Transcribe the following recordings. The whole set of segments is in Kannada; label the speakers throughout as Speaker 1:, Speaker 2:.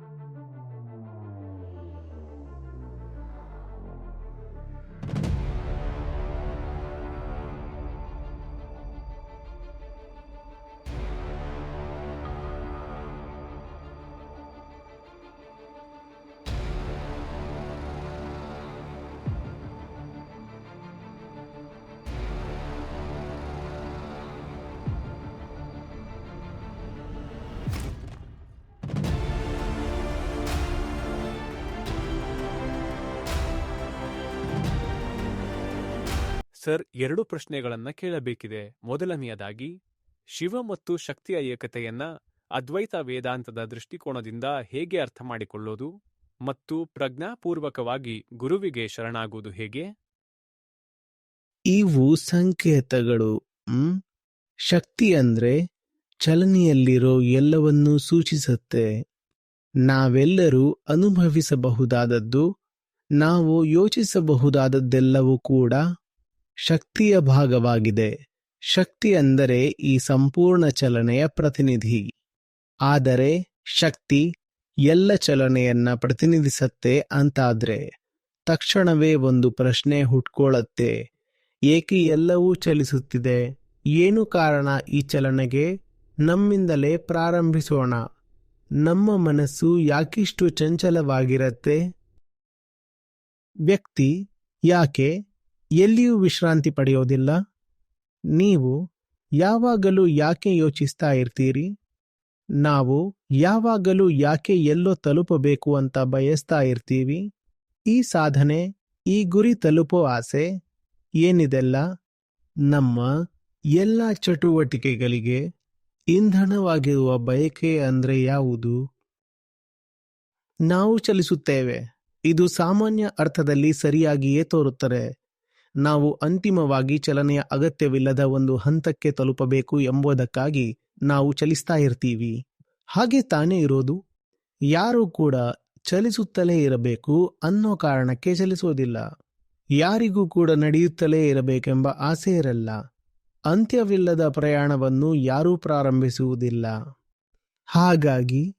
Speaker 1: Thank you. ಸರ್, ಎರಡು ಪ್ರಶ್ನೆಗಳನ್ನ ಕೇಳಬೇಕಿದೆ. ಮೊದಲನೆಯದಾಗಿ, ಶಿವ ಮತ್ತು ಶಕ್ತಿಯ ಏಕತೆಯನ್ನ ಅದ್ವೈತ ವೇದಾಂತದ ದೃಷ್ಟಿಕೋನದಿಂದ ಹೇಗೆ ಅರ್ಥ ಮಾಡಿಕೊಳ್ಳೋದು ಮತ್ತು ಪ್ರಜ್ಞಾಪೂರ್ವಕವಾಗಿ ಗುರುವಿಗೆ ಶರಣಾಗುವುದು ಹೇಗೆ?
Speaker 2: ಇವು ಸಂಕೇತಗಳು. ಶಕ್ತಿ ಅಂದ್ರೆ ಚಲನೆಯಲ್ಲಿರೋ ಎಲ್ಲವನ್ನೂ ಸೂಚಿಸುತ್ತೆ. ನಾವೆಲ್ಲರೂ ಅನುಭವಿಸಬಹುದಾದದ್ದು, ನಾವು ಯೋಚಿಸಬಹುದಾದದ್ದೆಲ್ಲವೂ ಕೂಡ ಶಕ್ತಿಯ ಭಾಗವಾಗಿದೆ. ಶಕ್ತಿ ಅಂದರೆ ಈ ಸಂಪೂರ್ಣ ಚಲನೆಯ ಪ್ರತಿನಿಧಿ. ಆದರೆ ಶಕ್ತಿ ಎಲ್ಲ ಚಲನೆಯನ್ನ ಪ್ರತಿನಿಧಿಸತ್ತೆ ಅಂತಾದ್ರೆ ತಕ್ಷಣವೇ ಒಂದು ಪ್ರಶ್ನೆ ಹುಟ್ಕೊಳ್ಳತ್ತೆ ಏಕೆ ಎಲ್ಲವೂ ಚಲಿಸುತ್ತಿದೆ? ಏನು ಕಾರಣ ಈ ಚಲನೆಗೆ? ನಮ್ಮಿಂದಲೇ ಪ್ರಾರಂಭಿಸೋಣ. ನಮ್ಮ ಮನಸ್ಸು ಯಾಕಿಷ್ಟು ಚಂಚಲವಾಗಿರತ್ತೆ? ವ್ಯಕ್ತಿ ಯಾಕೆ ಎಲ್ಲಿಯೂ ವಿಶ್ರಾಂತಿ ಪಡೆಯೋದಿಲ್ಲ. ನೀವು ಯಾವಾಗಲೂ ಯಾಕೆ ಯೋಚಿಸ್ತಾ ಇರ್ತೀರಿ? ನಾವು ಯಾವಾಗಲೂ ಯಾಕೆ ಎಲ್ಲೋ ತಲುಪಬೇಕು ಅಂತ ಬಯಸ್ತಾ ಇರ್ತೀವಿ? ಈ ಸಾಧನೆ, ಈ ಗುರಿ ತಲುಪೋ ಆಸೆ ಏನಿದೆಲ್ಲ? ನಮ್ಮ ಎಲ್ಲ ಚಟುವಟಿಕೆಗಳಿಗೆ ಇಂಧನವಾಗಿರುವ ಬಯಕೆ ಅಂದ್ರೆ ಯಾವುದು? ನಾವು ಚಲಿಸುತ್ತೇವೆ. ಇದು ಸಾಮಾನ್ಯ ಅರ್ಥದಲ್ಲಿ ಸರಿಯಾಗಿಯೇ ತೋರುತ್ತದೆ. ನಾವು ಅಂತಿಮವಾಗಿ ಚಲನೆಯ ಅಗತ್ಯವಿಲ್ಲದ ಒಂದು ಹಂತಕ್ಕೆ ತಲುಪಬೇಕು ಎಂಬುದಕ್ಕಾಗಿ ನಾವು ಚಲಿಸ್ತಾ ಇರ್ತೀವಿ. ಹಾಗೆ ತಾನೇ ಇರೋದು? ಯಾರೂ ಕೂಡ ಚಲಿಸುತ್ತಲೇ ಇರಬೇಕು ಅನ್ನೋ ಕಾರಣಕ್ಕೆ ಚಲಿಸೋದಿಲ್ಲ. ಯಾರಿಗೂ ಕೂಡ ನಡೆಯುತ್ತಲೇ ಇರಬೇಕೆಂಬ ಆಸೆ ಇರಲ್ಲ. ಅಂತ್ಯವಿಲ್ಲದ ಪ್ರಯಾಣವನ್ನು ಯಾರೂ ಪ್ರಾರಂಭಿಸುವುದಿಲ್ಲ. ಹಾಗಾಗಿ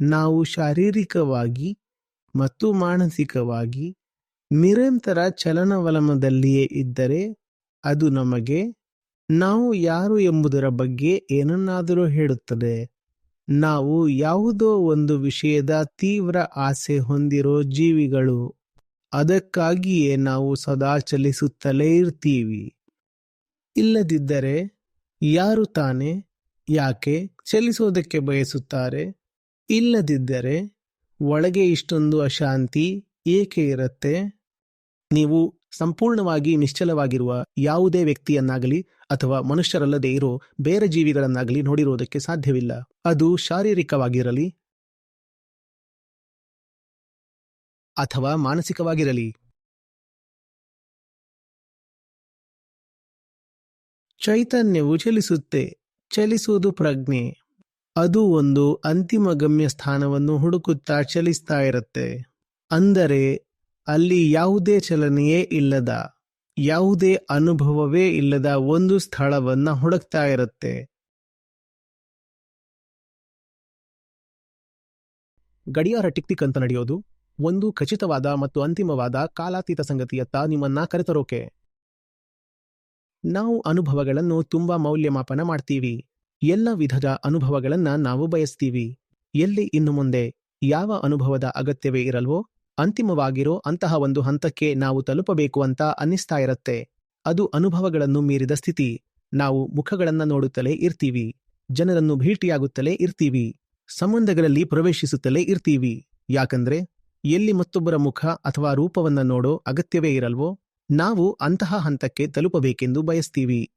Speaker 2: ನಾವು ಶಾರೀರಿಕವಾಗಿ ಮತ್ತು ಮಾನಸಿಕವಾಗಿ ನಿರಂತರ ಚಲನವಲನದಲ್ಲಿಯೇ ಇದ್ದರೆ ಅದು ನಮಗೆ, ನಾವು ಯಾರು ಎಂಬುದರ ಬಗ್ಗೆ ಏನನ್ನಾದರೂ ಹೇಳುತ್ತದೆ. ನಾವು ಯಾವುದೋ ಒಂದು ವಿಷಯದ ತೀವ್ರ ಆಸೆ ಹೊಂದಿರೋ ಜೀವಿಗಳು. ಅದಕ್ಕಾಗಿಯೇ ನಾವು ಸದಾ ಚಲಿಸುತ್ತಲೇ ಇರ್ತೀವಿ. ಇಲ್ಲದಿದ್ದರೆ ಯಾರು ತಾನೇ, ಯಾಕೆ ಚಲಿಸೋದಕ್ಕೆ ಬಯಸುತ್ತಾರೆ? ಇಲ್ಲದಿದ್ದರೆ ಒಳಗೆ ಇಷ್ಟೊಂದು ಅಶಾಂತಿ ಏಕೆ ಇರುತ್ತೆ? ನೀವು ಸಂಪೂರ್ಣವಾಗಿ ನಿಶ್ಚಲವಾಗಿರುವ ಯಾವುದೇ ವ್ಯಕ್ತಿಯನ್ನಾಗಲಿ ಅಥವಾ ಮನುಷ್ಯರಲ್ಲದೆ ಇರೋ ಬೇರೆ ಜೀವಿಗಳನ್ನಾಗಲಿ ನೋಡಿರುವುದಕ್ಕೆ ಸಾಧ್ಯವಿಲ್ಲ. ಅದು ಶಾರೀರಿಕವಾಗಿರಲಿ ಅಥವಾ ಮಾನಸಿಕವಾಗಿರಲಿ. ಚೈತನ್ಯವು ಚಲಿಸುತ್ತೆ. ಚಲಿಸುವುದು ಪ್ರಜ್ಞೆ. ಅದು ಒಂದು ಅಂತಿಮ ಗಮ್ಯ ಸ್ಥಾನವನ್ನು ಹುಡುಕುತ್ತಾ ಚಲಿಸ್ತಾ ಇರುತ್ತೆ. ಅಂದರೆ ಅಲ್ಲಿ ಯಾವುದೇ ಚಲನೆಯೇ ಇಲ್ಲದ, ಯಾವುದೇ ಅನುಭವವೇ ಇಲ್ಲದ ಒಂದು ಸ್ಥಳವನ್ನ ಹುಡುಕ್ತಾ ಇರುತ್ತೆ. ಗಡಿಯಾರ ಟಿಕ್ ಟಿಕ್ ಅಂತ ನಡೆಯೋದು ಒಂದು ಖಚಿತವಾದ ಮತ್ತು ಅಂತಿಮವಾದ ಕಾಲಾತೀತ ಸಂಗತಿಯತ್ತ ನಿಮ್ಮನ್ನ ಕರೆತರೋಕೆ. ನಾವು ಅನುಭವಗಳನ್ನು ತುಂಬಾ ಮೌಲ್ಯಮಾಪನ ಮಾಡ್ತೀವಿ. ಎಲ್ಲ ವಿಧದ ಅನುಭವಗಳನ್ನ ನಾವು ಬಯಸ್ತೀವಿ. ಎಲ್ಲಿ ಇನ್ನು ಮುಂದೆ ಯಾವ ಅನುಭವದ ಅಗತ್ಯವೇ ಇರಲ್ವೋ ಅಂತಿಮವಾಗಿರೋ ಅಂತಹ ಒಂದು ಹಂತಕ್ಕೆ ನಾವು ತಲುಪಬೇಕು ಅಂತ ಅನ್ನಿಸ್ತಾ ಇರತ್ತೆ. ಅದು ಅನುಭವಗಳನ್ನು ಮೀರಿದ ಸ್ಥಿತಿ. ನಾವು ಮುಖಗಳನ್ನ ನೋಡುತ್ತಲೇ ಇರ್ತೀವಿ. ಜನರನ್ನು ಭೇಟಿಯಾಗುತ್ತಲೇ ಇರ್ತೀವಿ. ಸಂಬಂಧಗಳಲ್ಲಿ ಪ್ರವೇಶಿಸುತ್ತಲೇ ಇರ್ತೀವಿ. ಯಾಕಂದ್ರೆ, ಎಲ್ಲಿ ಮತ್ತೊಬ್ಬರ ಮುಖ ಅಥವಾ ರೂಪವನ್ನ ನೋಡೋ ಅಗತ್ಯವೇ ಇರಲ್ವೋ, ನಾವು ಅಂತಹ ಹಂತಕ್ಕೆ ತಲುಪಬೇಕೆಂದು ಬಯಸ್ತೀವಿ.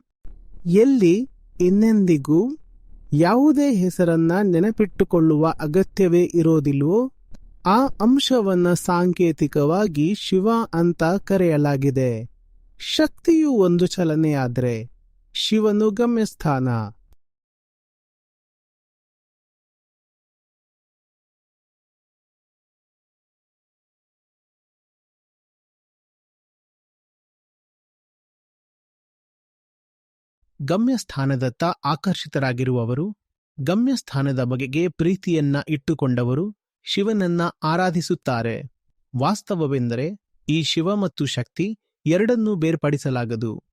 Speaker 2: ಎಲ್ಲಿ, ಇನ್ನೆಂದಿಗೂ ಯಾವುದೇ ಹೆಸರನ್ನ ನೆನಪಿಟ್ಟುಕೊಳ್ಳುವ ಅಗತ್ಯವೇ ಇರೋದಿಲ್ವೋ ಆ ಅಂಶವನ್ನ ಸಾಂಕೇತಿಕವಾಗಿ ಶಿವ ಅಂತ ಕರೆಯಲಾಗಿದೆ. ಶಕ್ತಿಯು ಒಂದು ಚಲನೆಯಾದರೆ ಶಿವನು ಗಮ್ಯಸ್ಥಾನ. ಗಮ್ಯಸ್ಥಾನದತ್ತ ಆಕರ್ಷಿತರಾಗಿರುವವರು, ಗಮ್ಯಸ್ಥಾನದ ಬಗೆಗೆ ಪ್ರೀತಿಯನ್ನ ಇಟ್ಟುಕೊಂಡವರು ಶಿವನನ್ನ ಆರಾಧಿಸುತ್ತಾರೆ. ವಾಸ್ತವವೆಂದರೆ ಈ ಶಿವ ಮತ್ತು ಶಕ್ತಿ ಎರಡನ್ನೂ ಬೇರ್ಪಡಿಸಲಾಗದು.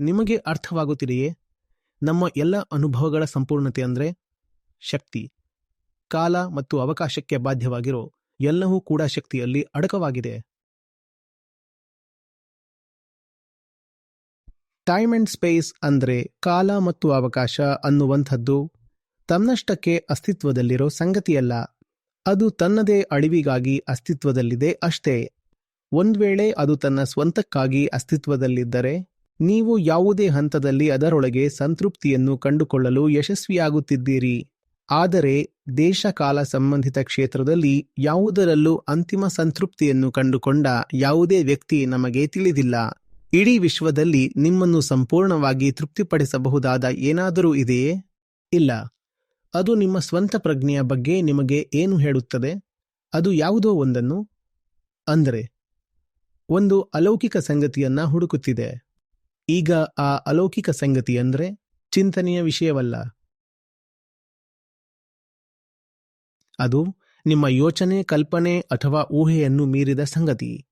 Speaker 2: ನಿಮಗೆ ಅರ್ಥವಾಗುತ್ತಿದೆಯೇ? ನಮ್ಮ ಎಲ್ಲ ಅನುಭವಗಳ ಸಂಪೂರ್ಣತೆ ಅಂದರೆ ಶಕ್ತಿ. ಕಾಲ ಮತ್ತು ಅವಕಾಶಕ್ಕೆ ಬಾಧ್ಯವಾಗಿರೋ ಎಲ್ಲವೂ ಕೂಡ ಶಕ್ತಿಯಲ್ಲಿ ಅಡಕವಾಗಿದೆ. ಟೈಮ್ ಅಂಡ್ ಸ್ಪೇಸ್ ಅಂದ್ರೆ ಕಾಲ ಮತ್ತು ಅವಕಾಶ ಅನ್ನುವಂಥದ್ದು ತನ್ನಷ್ಟಕ್ಕೆ ಅಸ್ತಿತ್ವದಲ್ಲಿರೋ ಸಂಗತಿಯಲ್ಲ. ಅದು ತನ್ನದೇ ಅಳಿವಿಗಾಗಿ ಅಸ್ತಿತ್ವದಲ್ಲಿದೆ ಅಷ್ಟೇ. ಒಂದ್ ವೇಳೆ ಅದು ತನ್ನ ಸ್ವಂತಕ್ಕಾಗಿ ಅಸ್ತಿತ್ವದಲ್ಲಿದ್ದರೆ, ನೀವು ಯಾವುದೇ ಹಂತದಲ್ಲಿ ಅದರೊಳಗೆ ಸಂತೃಪ್ತಿಯನ್ನು ಕಂಡುಕೊಳ್ಳಲು ಯಶಸ್ವಿಯಾಗುತ್ತಿದ್ದೀರಿ. ಆದರೆ, ದೇಶಕಾಲ ಸಂಬಂಧಿತ ಕ್ಷೇತ್ರದಲ್ಲಿ ಯಾವುದರಲ್ಲೂ ಅಂತಿಮ ಸಂತೃಪ್ತಿಯನ್ನು ಕಂಡುಕೊಂಡ ಯಾವುದೇ ವ್ಯಕ್ತಿ ನಮಗೆ ತಿಳಿದಿಲ್ಲ. ಇಡೀ ವಿಶ್ವದಲ್ಲಿ ನಿಮ್ಮನ್ನು ಸಂಪೂರ್ಣವಾಗಿ ತೃಪ್ತಿಪಡಿಸಬಹುದಾದ ಏನಾದರೂ ಇದೆಯೇ? ಇಲ್ಲ. ಅದು ನಿಮ್ಮ ಸ್ವಂತ ಪ್ರಜ್ಞೆಯ ಬಗ್ಗೆ ನಿಮಗೆ ಏನು ಹೇಳುತ್ತದೆ? ಅದು ಯಾವುದೋ ಒಂದನ್ನು? ಅಂದರೆ, ಒಂದು ಅಲೌಕಿಕ ಸಂಗತಿಯನ್ನ ಹುಡುಕುತ್ತಿದೆ. ಈಗ ಆ ಅಲೌಕಿಕ ಸಂಗತಿ ಅಂದರೆ ಚಿಂತನೆಯ ವಿಷಯವಲ್ಲ. ಅದು ನಿಮ್ಮ ಯೋಚನೆ, ಕಲ್ಪನೆ ಅಥವಾ ಊಹೆಯನ್ನು ಮೀರಿದ ಸಂಗತಿ.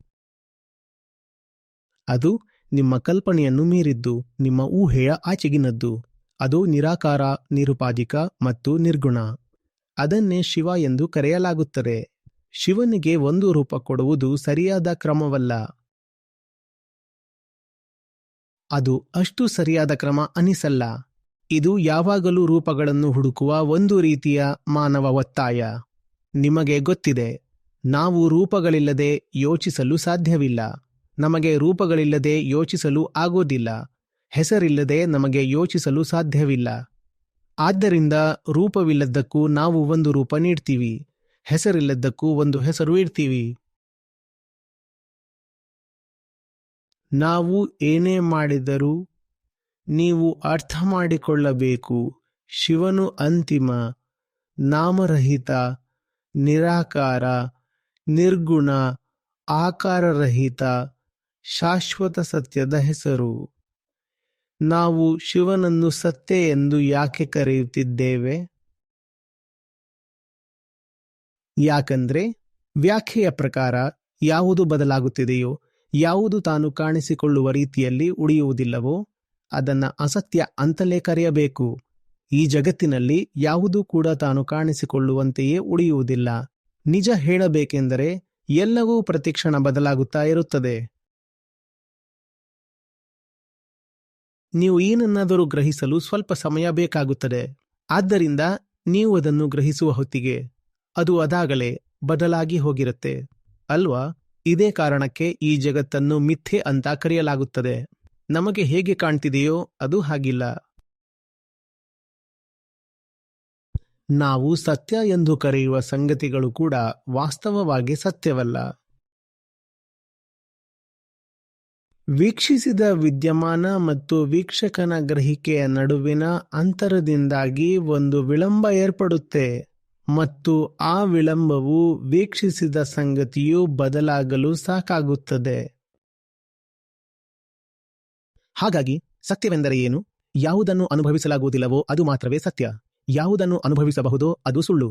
Speaker 2: ಅದು ನಿಮ್ಮ ಕಲ್ಪನೆಯನ್ನು ಮೀರಿದ್ದು, ನಿಮ್ಮ ಊಹೆಯ ಆಚೆಗಿನದ್ದು. ಅದು ನಿರಾಕಾರ ನಿರುಪಾದಿಕ ಮತ್ತು ನಿರ್ಗುಣ. ಅದನ್ನೇ ಶಿವ ಎಂದು ಕರೆಯಲಾಗುತ್ತದೆ. ಶಿವನಿಗೆ ಒಂದು ರೂಪ ಕೊಡುವುದು ಸರಿಯಾದ ಕ್ರಮವಲ್ಲ. ಅದು ಅಷ್ಟು ಸರಿಯಾದ ಕ್ರಮ ಅನಿಸಲ್ಲ. ಇದು ಯಾವಾಗಲೂ ರೂಪಗಳನ್ನು ಹುಡುಕುವ ಒಂದು ರೀತಿಯ ಮಾನವ ಒತ್ತಾಯ. ನಿಮಗೆ ಗೊತ್ತಿದೆ, ನಾವು ರೂಪಗಳಿಲ್ಲದೆ ಯೋಚಿಸಲು ಸಾಧ್ಯವಿಲ್ಲ. ನಮಗೆ ರೂಪಗಳಿಲ್ಲದೆ ಯೋಚಿಸಲು ಆಗೋದಿಲ್ಲ. ಹೆಸರಿಲ್ಲದೆ ನಮಗೆ ಯೋಚಿಸಲು ಸಾಧ್ಯವಿಲ್ಲ. ಆದ್ದರಿಂದ ರೂಪವಿಲ್ಲದ್ದಕ್ಕೂ ನಾವು ಒಂದು ರೂಪ ನೀಡ್ತೀವಿ, ಹೆಸರಿಲ್ಲದ್ದಕ್ಕೂ ಒಂದು ಹೆಸರು ಇಡ್ತೀವಿ. ನಾವು ಏನೇ ಮಾಡಿದರೂ ನೀವು ಅರ್ಥ ಮಾಡಿಕೊಳ್ಳಬೇಕು, ಶಿವನು ಅಂತಿಮ, ನಾಮರಹಿತ, ನಿರಾಕಾರ, ನಿರ್ಗುಣ, ಆಕಾರರಹಿತ, ಶಾಶ್ವತ ಸತ್ಯದ ಹೆಸರು. ನಾವು ಶಿವನನ್ನು ಸತ್ಯ ಎಂದು ಯಾಕೆ ಕರೆಯುತ್ತಿದ್ದೇವೆ? ಯಾಕಂದ್ರೆ ವ್ಯಾಖ್ಯೆಯ ಪ್ರಕಾರ ಯಾವುದು ಬದಲಾಗುತ್ತಿದೆಯೋ, ಯಾವುದು ತಾನು ಕಾಣಿಸಿಕೊಳ್ಳುವ ರೀತಿಯಲ್ಲಿ ಉಳಿಯುವುದಿಲ್ಲವೋ, ಅದನ್ನ ಅಸತ್ಯ ಅಂತಲೇ ಕರೆಯಬೇಕು. ಈ ಜಗತ್ತಿನಲ್ಲಿ ಯಾವುದೂ ಕೂಡ ತಾನು ಕಾಣಿಸಿಕೊಳ್ಳುವಂತೆಯೇ ಉಳಿಯುವುದಿಲ್ಲ. ನಿಜ ಹೇಳಬೇಕೆಂದರೆ ಎಲ್ಲವೂ ಪ್ರತಿಕ್ಷಣ ಬದಲಾಗುತ್ತಾ ಇರುತ್ತದೆ. ನೀವು ಏನನ್ನಾದರೂ ಗ್ರಹಿಸಲು ಸ್ವಲ್ಪ ಸಮಯ ಬೇಕಾಗುತ್ತದೆ. ಆದ್ದರಿಂದ ನೀವು ಅದನ್ನು ಗ್ರಹಿಸುವ ಹೊತ್ತಿಗೆ ಅದು ಅದಾಗಲೇ ಬದಲಾಗಿ ಹೋಗಿರುತ್ತೆ. ಅಲ್ವಾ? ಇದೇ ಕಾರಣಕ್ಕೆ ಈ ಜಗತ್ತನ್ನು ಮಿಥ್ಯೆ ಅಂತ ಕರೆಯಲಾಗುತ್ತದೆ. ನಮಗೆ ಹೇಗೆ ಕಾಣ್ತಿದೆಯೋ ಅದು ಹಾಗಿಲ್ಲ. ನಾವು ಸತ್ಯ ಎಂದು ಕರೆಯುವ ಸಂಗತಿಗಳು ಕೂಡ ವಾಸ್ತವವಾಗಿ ಸತ್ಯವಲ್ಲ. ವೀಕ್ಷಿಸಿದ ವಿದ್ಯಮಾನ ಮತ್ತು ವೀಕ್ಷಕನ ಗ್ರಹಿಕೆಯ ನಡುವಿನ ಅಂತರದಿಂದಾಗಿ ಒಂದು ವಿಳಂಬ ಏರ್ಪಡುತ್ತೆ ಮತ್ತು ಆ ವಿಳಂಬವು ವೀಕ್ಷಿಸಿದ ಸಂಗತಿಯು ಬದಲಾಗಲು ಸಾಕಾಗುತ್ತದೆ. ಹಾಗಾಗಿ ಸತ್ಯವೆಂದರೆ ಏನು? ಯಾವುದನ್ನು ಅನುಭವಿಸಲಾಗುವುದಿಲ್ಲವೋ ಅದು ಮಾತ್ರವೇ ಸತ್ಯ. ಯಾವುದನ್ನು ಅನುಭವಿಸಬಹುದೋ ಅದು ಸುಳ್ಳು.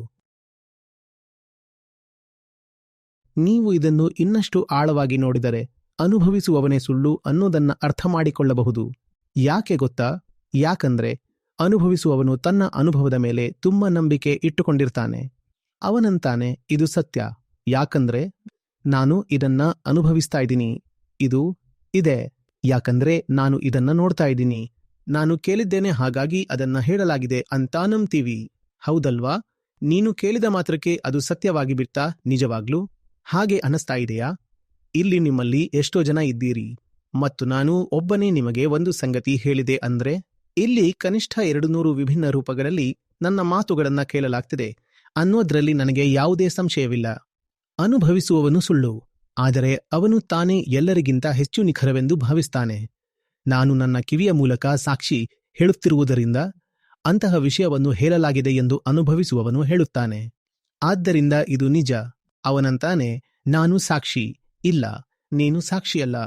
Speaker 2: ನೀವು ಇದನ್ನು ಇನ್ನಷ್ಟು ಆಳವಾಗಿ ನೋಡಿದರೆ ಅನುಭವಿಸುವವನೇ ಸುಳ್ಳು ಅನ್ನೋದನ್ನ ಅರ್ಥ ಮಾಡಿಕೊಳ್ಳಬಹುದು. ಯಾಕೆ ಗೊತ್ತಾ? ಯಾಕಂದ್ರೆ ಅನುಭವಿಸುವವನು ತನ್ನ ಅನುಭವದ ಮೇಲೆ ತುಂಬ ನಂಬಿಕೆ ಇಟ್ಟುಕೊಂಡಿರ್ತಾನೆ. ಅವನಂತಾನೆ ಇದು ಸತ್ಯ. ಯಾಕಂದ್ರೆ ನಾನು ಇದನ್ನ ಅನುಭವಿಸ್ತಾ ಇದ್ದೀನಿ. ಇದು ಇದೆ. ಯಾಕಂದ್ರೆ ನಾನು ಇದನ್ನ ನೋಡ್ತಾ ಇದ್ದೀನಿ. ನಾನು ಕೇಳಿದ್ದೇನೆ ಹಾಗಾಗಿ ಅದನ್ನ ಹೇಳಲಾಗಿದೆ ಅಂತ ನಂಬ್ತೀವಿ. ಹೌದಲ್ವಾ? ನೀನು ಕೇಳಿದ ಮಾತ್ರಕ್ಕೆ ಅದು ಸತ್ಯವಾಗಿ ಬಿಡ್ತಾ ನಿಜವಾಗ್ಲೂ? ಹಾಗೆ ಅನಿಸ್ತಾ ಇದೆಯಾ? ಇಲ್ಲಿ ನಿಮ್ಮಲ್ಲಿ ಎಷ್ಟೋ ಜನ ಇದ್ದೀರಿ. ಮತ್ತು ನಾನು ಒಬ್ಬನೇ ನಿಮಗೆ ಒಂದು ಸಂಗತಿ ಹೇಳಿದೆ ಅಂದ್ರೆ, ಇಲ್ಲಿ ಕನಿಷ್ಠ ಎರಡು ನೂರು ವಿಭಿನ್ನ ರೂಪಗಳಲ್ಲಿ ನನ್ನ ಮಾತುಗಳನ್ನ ಕೇಳಲಾಗ್ತಿದೆ. ಅನ್ನೋದ್ರಲ್ಲಿ ನನಗೆ ಯಾವುದೇ ಸಂಶಯವಿಲ್ಲ. ಅನುಭವಿಸುವವನು ಸುಳ್ಳು. ಆದರೆ ಅವನು ತಾನೇ ಎಲ್ಲರಿಗಿಂತ ಹೆಚ್ಚು ನಿಖರವೆಂದು ಭಾವಿಸ್ತಾನೆ. ನಾನು ನನ್ನ ಕಿವಿಯ ಮೂಲಕ ಸಾಕ್ಷಿ ಹೇಳುತ್ತಿರುವುದರಿಂದ ಅಂತಹ ವಿಷಯವನ್ನು ಹೇಳಲಾಗಿದೆ ಎಂದು ಅನುಭವಿಸುವವನು ಹೇಳುತ್ತಾನೆ. ಆದ್ದರಿಂದ ಇದು ನಿಜ. ಅವನಂತಾನೆ ನಾನು ಸಾಕ್ಷಿ. ಇಲ್ಲ, ನೀನು ಸಾಕ್ಷಿಯಲ್ಲ.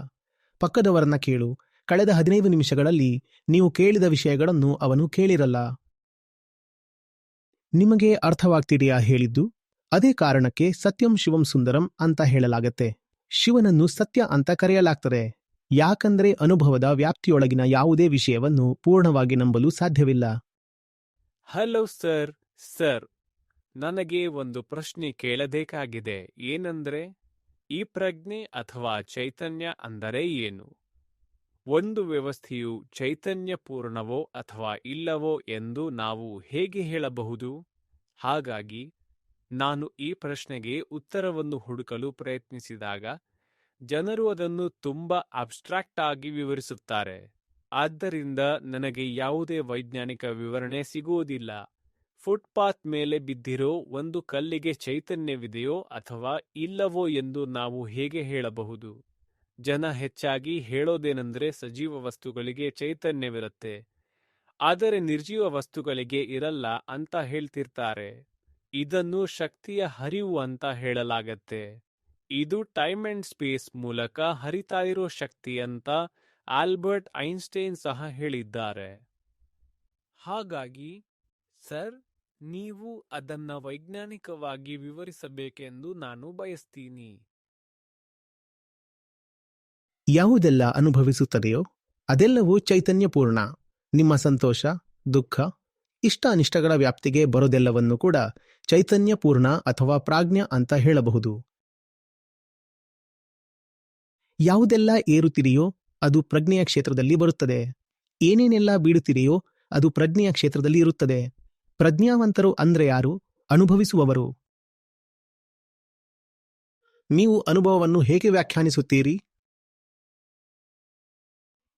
Speaker 2: ಪಕ್ಕದವರನ್ನ ಕೇಳು. ಕಳೆದ ಹದಿನೈದು ನಿಮಿಷಗಳಲ್ಲಿ ನೀವು ಕೇಳಿದ ವಿಷಯಗಳನ್ನು ಅವನು ಕೇಳಿರಲ್ಲ. ನಿಮಗೆ ಅರ್ಥವಾಗ್ತಿದೆಯಾ ಹೇಳಿದ್ದು? ಅದೇ ಕಾರಣಕ್ಕೆ ಸತ್ಯಂ ಶಿವಂ ಸುಂದರಂ ಅಂತ ಹೇಳಲಾಗತ್ತೆ. ಶಿವನನ್ನು ಸತ್ಯ ಅಂತ ಕರೆಯಲಾಗ್ತದೆ. ಯಾಕಂದ್ರೆ ಅನುಭವದ ವ್ಯಾಪ್ತಿಯೊಳಗಿನ ಯಾವುದೇ ವಿಷಯವನ್ನು ಪೂರ್ಣವಾಗಿ ನಂಬಲು ಸಾಧ್ಯವಿಲ್ಲ.
Speaker 1: ಹಲೋ ಸರ್ ಸರ್, ನನಗೆ ಒಂದು ಪ್ರಶ್ನೆ ಕೇಳಬೇಕಾಗಿದೆ. ಏನಂದ್ರೆ? ಈ ಪ್ರಜ್ಞೆ ಅಥವಾ ಚೈತನ್ಯ ಅಂದರೆ ಏನು? ಒಂದು ವ್ಯವಸ್ಥೆಯು ಚೈತನ್ಯಪೂರ್ಣವೋ ಅಥವಾ ಇಲ್ಲವೋ ಎಂದು ನಾವು ಹೇಗೆ ಹೇಳಬಹುದು? ಹಾಗಾಗಿ, ನಾನು ಈ ಪ್ರಶ್ನೆಗೆ ಉತ್ತರವನ್ನು ಹುಡುಕಲು ಪ್ರಯತ್ನಿಸಿದಾಗ ಜನರು ಅದನ್ನು ತುಂಬಾ ಅಬ್ಸ್ಟ್ರಾಕ್ಟ್ ಆಗಿ ವಿವರಿಸುತ್ತಾರೆ. ಆದ್ದರಿಂದ ನನಗೆ ಯಾವುದೇ ವೈಜ್ಞಾನಿಕ ವಿವರಣೆ ಸಿಗುವುದಿಲ್ಲ. ಫುಟ್ಪಾತ್ ಮೇಲೆ ಬಿದ್ದಿರೋ ಒಂದು ಕಲ್ಲಿಗೆ ಚೈತನ್ಯವಿದೆಯೋ ಅಥವಾ ಇಲ್ಲವೋ ಎಂದು ನಾವು ಹೇಗೆ ಹೇಳಬಹುದು? ಜನ ಹೆಚ್ಚಾಗಿ ಹೇಳೋದೇನೆಂದ್ರೆ ಸಜೀವ ವಸ್ತುಗಳಿಗೆ ಚೈತನ್ಯವಿರುತ್ತೆ. ಆದರೆ ನಿರ್ಜೀವ ವಸ್ತುಗಳಿಗೆ ಇರಲ್ಲ ಅಂತ ಹೇಳ್ತಿರ್ತಾರೆ. ಇದನ್ನು ಶಕ್ತಿಯ ಹರಿವು ಅಂತ ಹೇಳಲಾಗತ್ತೆ. ಇದು ಟೈಮ್ ಅಂಡ್ ಸ್ಪೇಸ್ ಮೂಲಕ ಹರಿತಾ ಇರೋ ಶಕ್ತಿ ಅಂತ ಆಲ್ಬರ್ಟ್ ಐನ್ಸ್ಟೈನ್ ಸಹ ಹೇಳಿದ್ದಾರೆ. ಹಾಗಾಗಿ ಸರ್ ನೀವು ಅದನ್ನ ವೈಜ್ಞಾನಿಕವಾಗಿ ವಿವರಿಸಬೇಕೆಂದು ನಾನು ಬಯಸ್ತೀನಿ.
Speaker 2: ಯಾವುದೆಲ್ಲ ಅನುಭವಿಸುತ್ತದೆಯೋ ಅದೆಲ್ಲವೂ ಚೈತನ್ಯಪೂರ್ಣ. ನಿಮ್ಮ ಸಂತೋಷ, ದುಃಖ ಇಷ್ಟ ಅನಿಷ್ಟಗಳ ವ್ಯಾಪ್ತಿಗೆ ಬರೋದೆಲ್ಲವನ್ನು ಕೂಡ ಚೈತನ್ಯಪೂರ್ಣ ಅಥವಾ ಪ್ರಾಜ್ಞ ಅಂತ ಹೇಳಬಹುದು. ಯಾವುದೆಲ್ಲ ಏರುತ್ತಿದೆಯೋ ಅದು ಪ್ರಜ್ಞೆಯ ಕ್ಷೇತ್ರದಲ್ಲಿ ಬರುತ್ತದೆ. ಏನೇನೆಲ್ಲ ಬೀಳುತ್ತಿದೆಯೋ ಅದು ಪ್ರಜ್ಞೆಯ ಕ್ಷೇತ್ರದಲ್ಲಿ ಇರುತ್ತದೆ. ಪ್ರಜ್ಞಾವಂತರು ಅಂದ್ರೆ ಯಾರು? ಅನುಭವಿಸುವವರು. ನೀವು ಅನುಭವವನ್ನು ಹೇಗೆ ವ್ಯಾಖ್ಯಾನಿಸುತ್ತೀರಿ?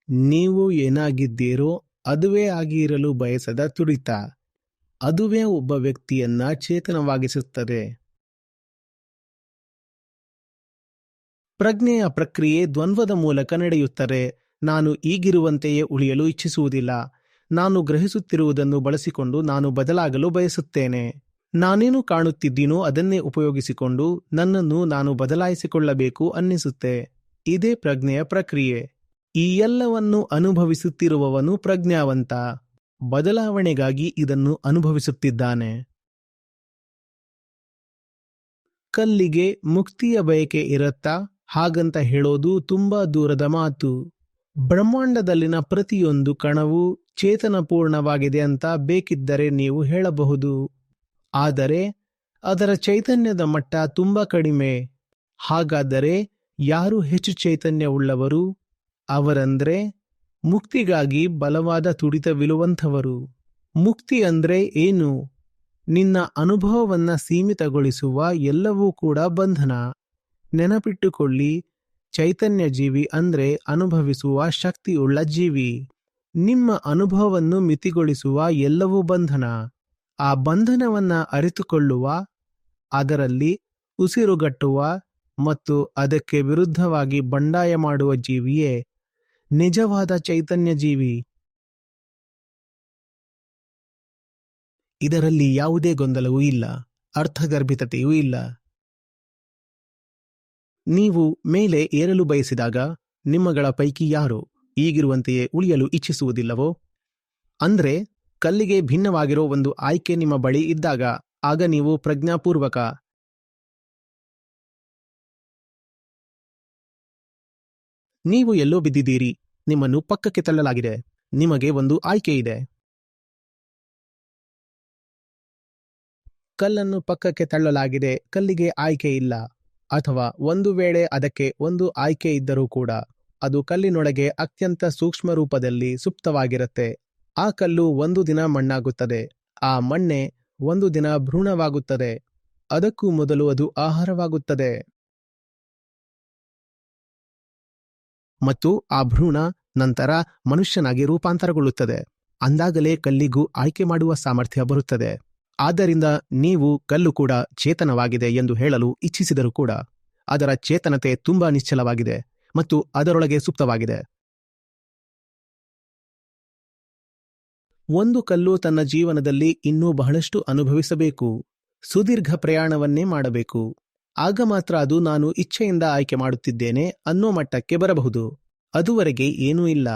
Speaker 2: ನೀವು ಏನಾಗಿದ್ದೀರೋ ಅದುವೇ ಆಗಿರಲು ಬಯಸದ ತುಡಿತ. ಅದುವೇ ಒಬ್ಬ ವ್ಯಕ್ತಿಯನ್ನ ಚೇತನವಾಗಿಸುತ್ತದೆ. ಪ್ರಜ್ಞೆಯ ಪ್ರಕ್ರಿಯೆ ದ್ವಂದ್ವದ ಮೂಲಕ ನಡೆಯುತ್ತದೆ. ನಾನು ಈಗಿರುವಂತೆಯೇ ಉಳಿಯಲು ಇಚ್ಛಿಸುವುದಿಲ್ಲ. ನಾನು ಗ್ರಹಿಸುತ್ತಿರುವುದನ್ನು ಬಳಸಿಕೊಂಡು ನಾನು ಬದಲಾಗಲು ಬಯಸುತ್ತೇನೆ. ನಾನೇನು ಕಾಣುತ್ತಿದ್ದೀನೋ ಅದನ್ನೇ ಉಪಯೋಗಿಸಿಕೊಂಡು ನನ್ನನ್ನು ನಾನು ಬದಲಾಯಿಸಿಕೊಳ್ಳಬೇಕು ಅನ್ನಿಸುತ್ತೆ. ಇದೇ ಪ್ರಜ್ಞೆಯ ಪ್ರಕ್ರಿಯೆ. ಈ ಎಲ್ಲವನ್ನು ಅನುಭವಿಸುತ್ತಿರುವವನು ಪ್ರಜ್ಞಾವಂತ. ಬದಲಾವಣೆಗಾಗಿ ಇದನ್ನು ಅನುಭವಿಸುತ್ತಿದ್ದಾನೆ. ಕಲ್ಲಿಗೆ ಮುಕ್ತಿಯ ಬಯಕೆ ಇರತ್ತಾ? ಹಾಗಂತ ಹೇಳೋದು ತುಂಬಾ ದೂರದ ಮಾತು. ಬ್ರಹ್ಮಾಂಡದಲ್ಲಿನ ಪ್ರತಿಯೊಂದು ಕಣವು ಚೇತನಪೂರ್ಣವಾಗಿದೆ ಅಂತ ಬೇಕಿದ್ದರೆ ನೀವು ಹೇಳಬಹುದು. ಆದರೆ, ಅದರ ಚೈತನ್ಯದ ಮಟ್ಟ ತುಂಬಾ ಕಡಿಮೆ. ಹಾಗಾದರೆ, ಯಾರು ಹೆಚ್ಚು ಚೈತನ್ಯವುಳ್ಳವರು? ಅವರಂದ್ರೆ, ಮುಕ್ತಿಗಾಗಿ ಬಲವಾದ ತುಡಿತವಿರುವಂಥವರು ಮುಕ್ತಿ ಅಂದ್ರೆ ಏನು? ನಿನ್ನ ಅನುಭವವನ್ನ ಸೀಮಿತಗೊಳಿಸುವ ಎಲ್ಲವೂ ಕೂಡ ಬಂಧನ. ನೆನಪಿಟ್ಟುಕೊಳ್ಳಿ ಚೈತನ್ಯ ಜೀವಿ ಅಂದ್ರೆ ಅನುಭವಿಸುವ ಶಕ್ತಿಯುಳ್ಳ ಜೀವಿ. ನಿಮ್ಮ ಅನುಭವವನ್ನು ಮಿತಿಗೊಳಿಸುವ ಎಲ್ಲವೂ ಬಂಧನ. ಆ ಬಂಧನವನ್ನ ಅರಿತುಕೊಳ್ಳುವ, ಅದರಲ್ಲಿ ಉಸಿರುಗಟ್ಟುವ ಮತ್ತು ಅದಕ್ಕೆ ವಿರುದ್ಧವಾಗಿ ಬಂಡಾಯ ಮಾಡುವ ಜೀವಿಯೇ ನಿಜವಾದ ಚೈತನ್ಯ ಜೀವಿ ಇದರಲ್ಲಿ ಯಾವುದೇ ಗೊಂದಲವೂ ಇಲ್ಲ, ಅರ್ಥಗರ್ಭಿತತೆಯೂ ಇಲ್ಲ. ನೀವು ಮೇಲೆ ಏರಲು ಬಯಸಿದಾಗ ನಿಮ್ಮಗಳ ಪೈಕಿ ಯಾರು ಈಗಿರುವಂತೆಯೇ ಉಳಿಯಲು ಇಚ್ಛಿಸುವುದಿಲ್ಲವೋ? ಅಂದ್ರೆ ಕಲ್ಲಿಗೆ ಭಿನ್ನವಾಗಿರೋ ಒಂದು ಆಯ್ಕೆ ನಿಮ್ಮ ಬಳಿ ಇದ್ದಾಗ ಆಗ ನೀವು ಪ್ರಜ್ಞಾಪೂರ್ವಕ ನೀವು ಎಲ್ಲೋ ಬಿದ್ದಿದ್ದೀರಿ, ನಿಮ್ಮನ್ನು ಪಕ್ಕಕ್ಕೆ ತಳ್ಳಲಾಗಿದೆ, ನಿಮಗೆ ಒಂದು ಆಯ್ಕೆ ಇದೆ. ಕಲ್ಲನ್ನು ಪಕ್ಕಕ್ಕೆ ತಳ್ಳಲಾಗಿದೆ, ಕಲ್ಲಿಗೆ ಆಯ್ಕೆ ಇಲ್ಲ. ಅಥವಾ ಒಂದು ವೇಳೆ ಅದಕ್ಕೆ ಒಂದು ಆಯ್ಕೆ ಇದ್ದರೂ ಕೂಡ, ಅದು ಕಲ್ಲಿನೊಳಗೆ ಅತ್ಯಂತ ಸೂಕ್ಷ್ಮ ರೂಪದಲ್ಲಿ ಸುಪ್ತವಾಗಿರುತ್ತೆ. ಆ ಕಲ್ಲು ಒಂದು ದಿನ ಮಣ್ಣಾಗುತ್ತದೆ, ಆ ಮಣ್ಣೆ ಒಂದು ದಿನ ಭ್ರೂಣವಾಗುತ್ತದೆ. ಅದಕ್ಕೂ ಮೊದಲು ಅದು ಆಹಾರವಾಗುತ್ತದೆ. ಮತ್ತು ಆ ಭ್ರೂಣ ನಂತರ ಮನುಷ್ಯನಾಗಿ ರೂಪಾಂತರಗೊಳ್ಳುತ್ತದೆ. ಅಂದಾಗಲೇ ಕಲ್ಲಿಗೂ ಆಯ್ಕೆ ಮಾಡುವ ಸಾಮರ್ಥ್ಯ ಬರುತ್ತದೆ. ಆದ್ದರಿಂದ ನೀವು ಕಲ್ಲು ಕೂಡ ಚೇತನವಾಗಿದೆ ಎಂದು ಹೇಳಲು ಇಚ್ಛಿಸಿದರೂ ಕೂಡ ಅದರ ಚೇತನತೆ ತುಂಬಾ ನಿಶ್ಚಲವಾಗಿದೆ ಮತ್ತು ಅದರೊಳಗೆ ಸುಪ್ತವಾಗಿದೆ. ಒಂದು ಕಲ್ಲು ತನ್ನ ಜೀವನದಲ್ಲಿ ಇನ್ನೂ ಬಹಳಷ್ಟು ಅನುಭವಿಸಬೇಕು, ಸುದೀರ್ಘ ಪ್ರಯಾಣವನ್ನೇ ಮಾಡಬೇಕು. ಆಗ ಮಾತ್ರ ಅದು ನಾನು ಇಚ್ಛೆಯಿಂದ ಆಯ್ಕೆ ಮಾಡುತ್ತಿದ್ದೇನೆ ಅನ್ನೋ ಮಟ್ಟಕ್ಕೆ ಬರಬಹುದು. ಅದುವರೆಗೆ ಏನೂ ಇಲ್ಲ.